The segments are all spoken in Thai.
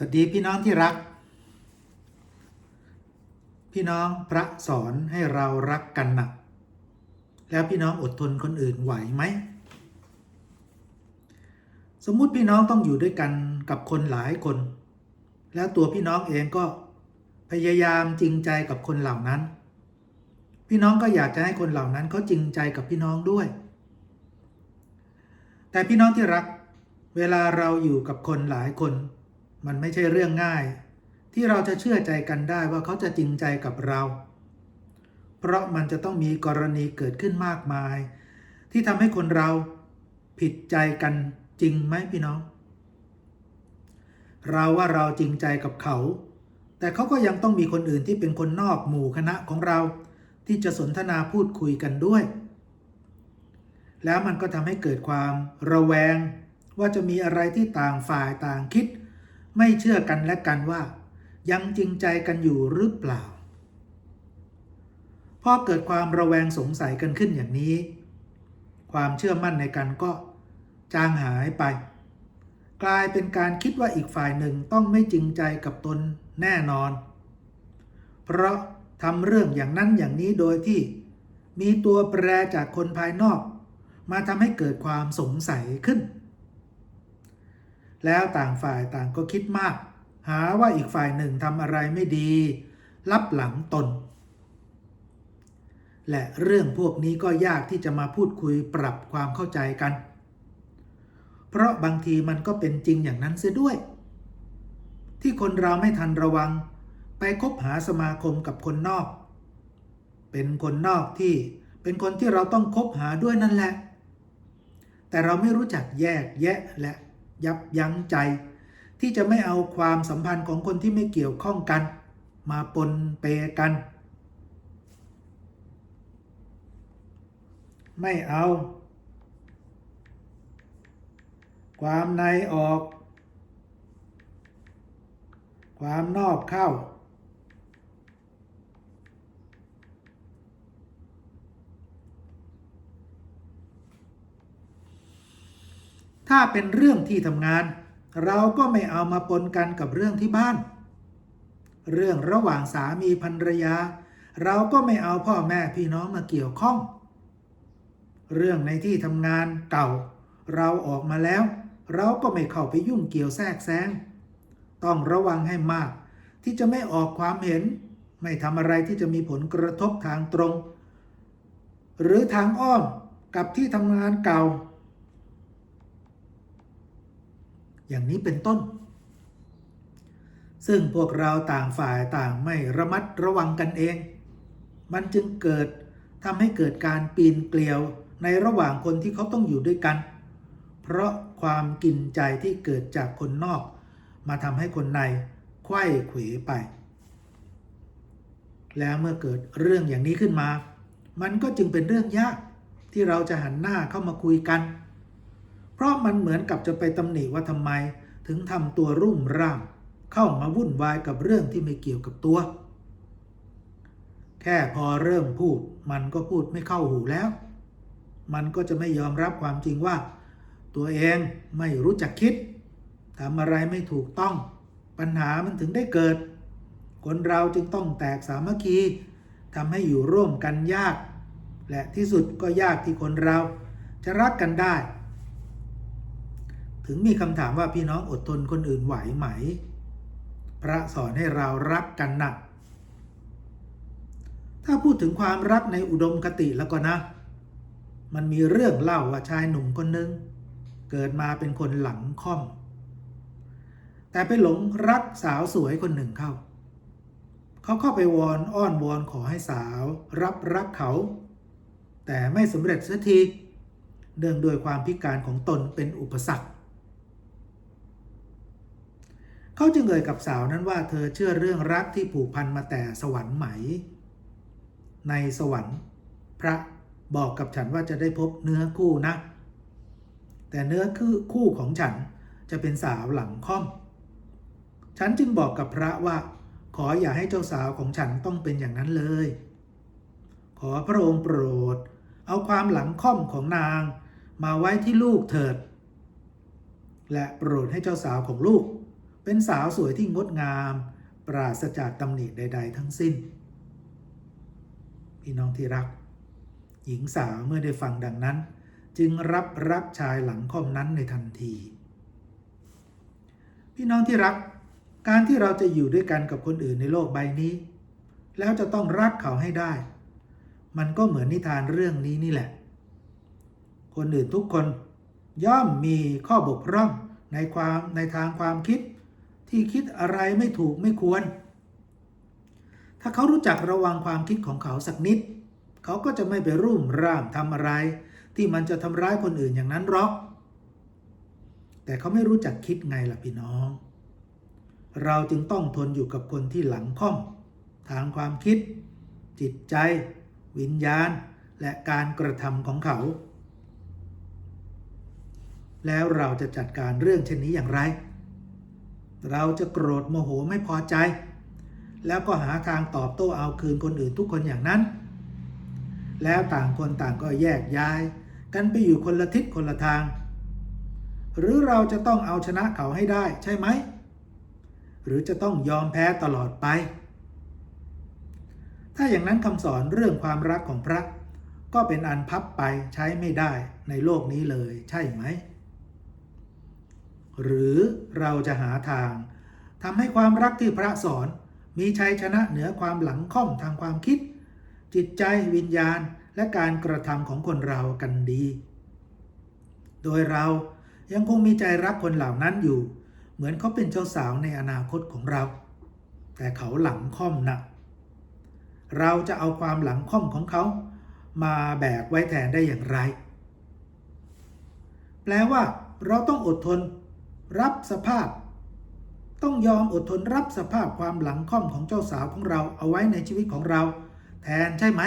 สวัสดีพี่น้องที่รัก พี่น้องพระสอนให้เรารักกันนะแล้วพี่น้องอดทนคนอื่นไหวไหม สมมุติพี่น้องต้องอยู่ด้วยกันกับคนหลายคน แล้วตัวพี่น้องเองก็พยายามจริงใจกับคนเหล่านั้น พี่น้องก็อยากจะให้คนเหล่านั้นเขาจริงใจกับพี่น้องด้วย แต่พี่น้องที่รัก เวลาเราอยู่กับคนหลายคน มันไม่ใช่เรื่องง่าย ที่เราจะเชื่อใจกันได้ว่าเขาจะจริงใจกับเรา เพราะมันจะต้องมีกรณีเกิดขึ้นมากมาย ที่ทำให้คนเราผิดใจกันจริงไหมพี่น้อง เราว่าเราจริงใจกับเขา แต่เขาก็ยังต้องมีคนอื่นที่เป็นคนนอกหมู่คณะของเรา ที่จะสนทนาพูดคุยกันด้วย แล้วมันก็ทำให้เกิดความระแวงว่าจะมีอะไรที่ต่างฝ่ายต่างคิด ไม่เชื่อกันและกันว่า ยังจริงใจกันอยู่หรือเปล่า พอเกิดความระแวงสงสัยกันขึ้นอย่างนี้ ความเชื่อมั่นในกันก็ จางหายไป กลายเป็นการคิดว่าอีกฝ่ายหนึ่งต้องไม่จริงใจกับตนแน่นอน เพราะทำเรื่องอย่างนั้นอย่างนี้โดยที่ มีตัวแปรจากคนภายนอก มาทำให้เกิดความสงสัยขึ้น แล้วต่างฝ่ายต่างก็คิดมาก หาว่าอีกฝ่ายหนึ่งทำอะไรไม่ดีลับหลังตน และเรื่องพวกนี้ก็ยากที่จะมาพูดคุยปรับความเข้าใจกัน เพราะบางทีมันก็เป็นจริงอย่างนั้นเสียด้วย ที่คนเราไม่ทันระวัง ไปคบหาสมาคมกับคนนอก เป็นคนนอกที่เป็นคนที่เราต้องคบหาด้วยนั่นแหละ แต่เราไม่รู้จักแยกแยะและ ยับยั้งใจ ที่จะไม่เอาความสัมพันธ์ของคนที่ไม่เกี่ยวข้องกัน มาปนเปกัน ไม่เอา ความในออก ความนอกเข้า ถ้าเป็นเรื่องที่ทำงาน เราก็ไม่เอามาปนกันกับเรื่องที่บ้าน เรื่องระหว่างสามีภรรยา เราก็ไม่เอาพ่อแม่พี่น้องมาเกี่ยวข้อง เรื่องในที่ทำงานเก่า เราออกมาแล้ว เราก็ไม่เข้าไปยุ่งเกี่ยวแทรกแซงต้องระวังให้มาก ที่จะไม่ออกความเห็น ไม่ทำอะไรที่จะมีผลกระทบทางตรง หรือทางอ้อมกับที่ทำงานเก่า อย่างนี้เป็นต้น ซึ่งพวกเราต่างฝ่ายต่างไม่ระมัดระวังกันเอง มันจึงเกิดทำให้เกิดการปีนเกลียวในระหว่างคนที่เขาต้องอยู่ด้วยกัน เพราะความกินใจที่เกิดจากคนนอก มาทำให้คนในไข้เขวไป แล้วเมื่อเกิดเรื่องอย่างนี้ขึ้นมา มันก็จึงเป็นเรื่องยากที่เราจะหันหน้าเข้ามาคุยกัน เพราะมันเหมือนกับจะไปตำหนิว่าทำไม ถึงทำตัวรุ่มร่าม เข้ามาวุ่นวายกับเรื่องที่ไม่เกี่ยวกับตัว แค่พอเริ่มพูด มันก็พูดไม่เข้าหูแล้ว มันก็จะไม่ยอมรับความจริงว่า ตัวเองไม่รู้จักคิดทำอะไรไม่ถูกต้อง ปัญหามันถึงได้เกิด คนเราจึงต้องแตกสามัคคีทำให้อยู่ร่วมกันยาก และที่สุดก็ยากที่คนเราจะรักกันได้ ถึงมีคำถามว่าพี่น้องอดทนคนอื่นไหวไหม พระสอนให้เรารักกันหนัก ถ้าพูดถึงความรักในอุดมคติแล้วก็นะ มันมีเรื่องเล่าว่าชายหนุ่มคนหนึ่งเกิดมาเป็นคนหลังค่อม แต่ไปหลงรักสาวสวยคนหนึ่งเข้า เขาเข้าไปวอนอ้อนวอนขอให้สาวรับรักเขา แต่ไม่สำเร็จสักทีเนื่องด้วยความพิการของตนเป็นอุปสรรค เขาจึงเอ่ยกับสาวนั้นว่าเธอเชื่อเรื่องรักที่ผูกพันมาแต่สวรรค์ไหม ในสวรรค์ พระบอกกับฉันว่าจะได้พบเนื้อคู่นะ แต่เนื้อคือคู่ของฉันจะเป็นสาวหลังค่อม ฉันจึงบอกกับพระว่า ขออย่าให้เจ้าสาวของฉันต้องเป็นอย่างนั้นเลย ขอพระองค์โปรด เอาความหลังค่อมของนาง มาไว้ที่ลูกเถิด และโปรดให้เจ้าสาวของลูก เป็นสาวสวยที่งดงาม ปราศจากตำหนิใด ๆ ทั้งสิ้น พี่น้องที่รัก หญิงสาวเมื่อได้ฟังดังนั้น จึงรับรักชายหลังค่อมนั้นในทันที พี่น้องที่รัก การที่เราจะอยู่ด้วยกันกับคนอื่นในโลกใบนี้ แล้วจะต้องรักเขาให้ได้ มันก็เหมือนนิทานเรื่องนี้นี่แหละ คนอื่นทุกคนย่อมมีข้อบกพร่องในความในทางความคิด ที่คิดอะไรไม่ถูกไม่ควร ถ้าเขารู้จักระวังความคิดของเขาสักนิด เขาก็จะไม่ไปรุ่มร่ามทำอะไร ที่มันจะทำร้ายคนอื่นอย่างนั้นหรอก แต่เขาไม่รู้จักคิดไงล่ะพี่น้อง เราจึงต้องทนอยู่กับคนที่หลังค่อม ทางความคิด จิตใจ วิญญาณ และการกระทำของเขา แล้วเราจะจัดการเรื่องเช่นนี้อย่างไร เราจะโกรธโมโหไม่พอใจ แล้วก็หาทางตอบโต้เอาคืนคนอื่นทุกคนอย่างนั้น แล้วต่างคนต่างก็แยกย้าย กันไปอยู่คนละทิศคนละทาง หรือเราจะต้องเอาชนะเขาให้ได้ใช่ไหม หรือจะต้องยอมแพ้ตลอดไป ถ้าอย่างนั้นคำสอนเรื่องความรักของพระ ก็เป็นอันพับไปใช้ไม่ได้ในโลกนี้เลยใช่ไหม หรือเราจะหาทางทำให้ความรักที่พระสอน มีชัยชนะเหนือความหลังค่อมทางความคิด จิตใจวิญญาณและการกระทำของคนเรากันดี โดยเรายังคงมีใจรักคนเหล่านั้นอยู่ เหมือนเขาเป็นเจ้าสาวในอนาคตของเรา แต่เขาหลังค่อมหนัก เราจะเอาความหลังค่อมของเขา มาแบกไว้แทนได้อย่างไร แปลว่าเราต้องอดทน รับสภาพ ต้องยอมอดทนรับสภาพความหลังค่อมของเจ้าสาวของเราเอาไว้ในชีวิตของเรา แทนใช่ไหม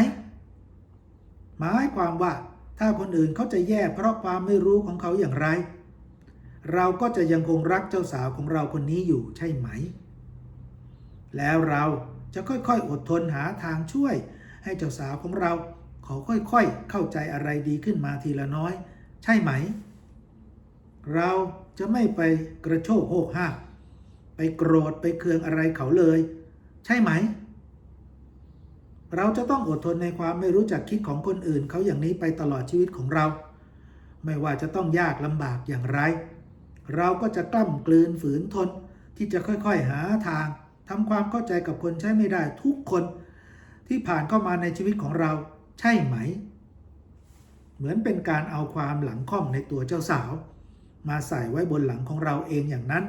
หมายความว่าถ้าคนอื่นเขาจะแย่เพราะความไม่รู้ของเขาอย่างไร เราก็จะยังคงรักเจ้าสาวของเราคนนี้อยู่ใช่ไหม แล้วเราจะค่อยๆ อดทนหาทางช่วย ให้เจ้าสาวของเราเขาค่อยๆ เข้าใจอะไรดีขึ้นมาทีละน้อย ใช่ไหม เราจะไม่ไปกระโชกโหกห้าไปโกรธไปเคืองอะไรเขาเลย ใช่ไหม เราจะต้องอดทนในความไม่รู้จักคิดของคนอื่นเขาอย่างนี้ไปตลอดชีวิตของเรา ไม่ว่าจะต้องยากลำบากอย่างไร เราก็จะกล้ำกลืนฝืนทนที่จะค่อยๆหาทางทำความเข้าใจกับคนใช้ไม่ได้ทุกคนที่ผ่านเข้ามาในชีวิตของเราใช่ไหม เหมือนเป็นการเอาความหลังค่อมในตัวเจ้าสาว มาใส่ไว้บนหลังของเราเองอย่างนั้น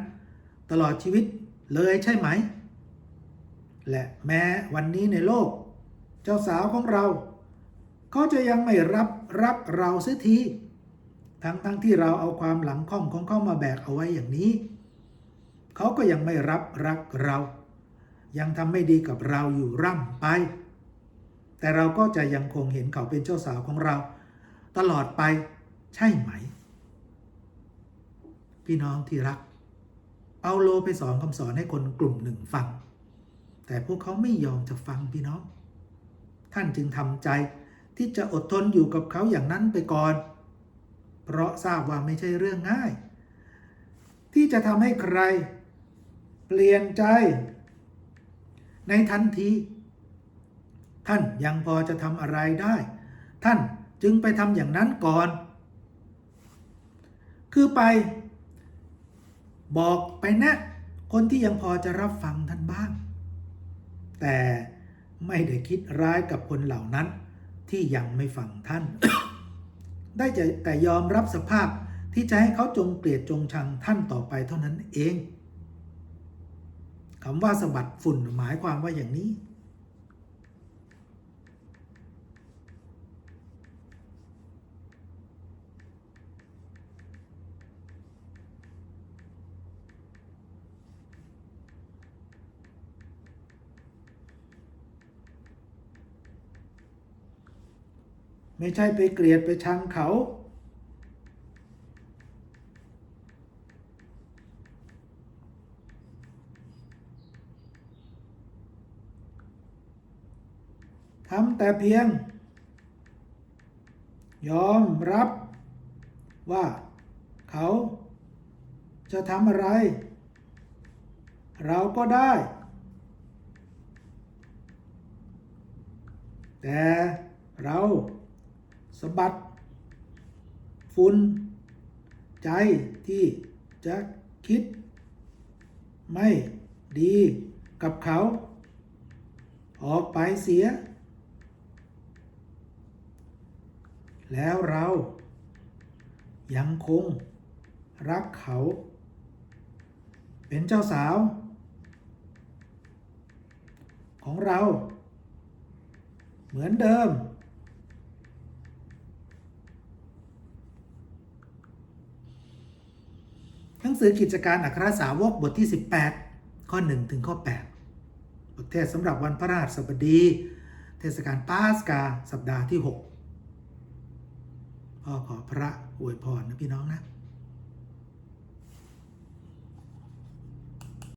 ตลอดชีวิตเลยใช่ไหม และแม้วันนี้ในโลก เจ้าสาวของเราเขาจะยังไม่รับรักเราเสียทีทั้งทั้งที่เราเอาความหลังค่อมของเขามาแบกเอาไว้อย่างนี้ เขาก็ยังไม่รับรักเรา ยังทำไม่ดีกับเราอยู่ร่ำไป แต่เราก็จะยังคงเห็นเขาเป็นเจ้าสาวของเรา ตลอดไปใช่ไหม พี่น้องที่รัก เปาโลไปสอนคำสอนให้คนกลุ่มหนึ่งฟัง แต่พวกเขาไม่ยอมจะฟังพี่น้อง ท่านจึงทำใจที่จะอดทนอยู่กับเขาอย่างนั้นไปก่อน เพราะทราบว่าไม่ใช่เรื่องง่าย ที่จะทำให้ใคร เปลี่ยนใจ ในทันที ท่านยังพอจะทำอะไรได้ ท่านจึงไปทำอย่างนั้นก่อน คือไป บอกไปนะ คนที่ยังพอจะรับฟังท่านบ้าง แต่ไม่ได้คิดร้ายกับคนเหล่านั้นที่ยังไม่ฟังท่าน ได้จแต่ยอมรับสภาพที่จะให้เขาจงเกลียดจงชังท่านต่อไปเท่านั้นเองคำว่าสะบัดฝุ่นหมายความว่าอย่างนี้ ไม่ใช่ไปเกลียดไปชังเขา ทำแต่เพียง ยอมรับว่าเขาจะทำอะไร เราก็ได้ แต่เรา สะบัดฝุ่นใจที่จะคิด ไม่ดีกับเขา ออกไปเสีย แล้วเรายังคงรักเขา เป็นเจ้าสาว ของเรา เหมือนเดิม หนัง สือกิจการอัครสาวกบทที่ 18 ข้อ 1 ถึงข้อ 8 บทเทศสำหรับวันพระราชบดี เทศกาลปาสกาสัปดาห์ที่ 6 พ่อขอพระอวยพรนะพี่น้องนะ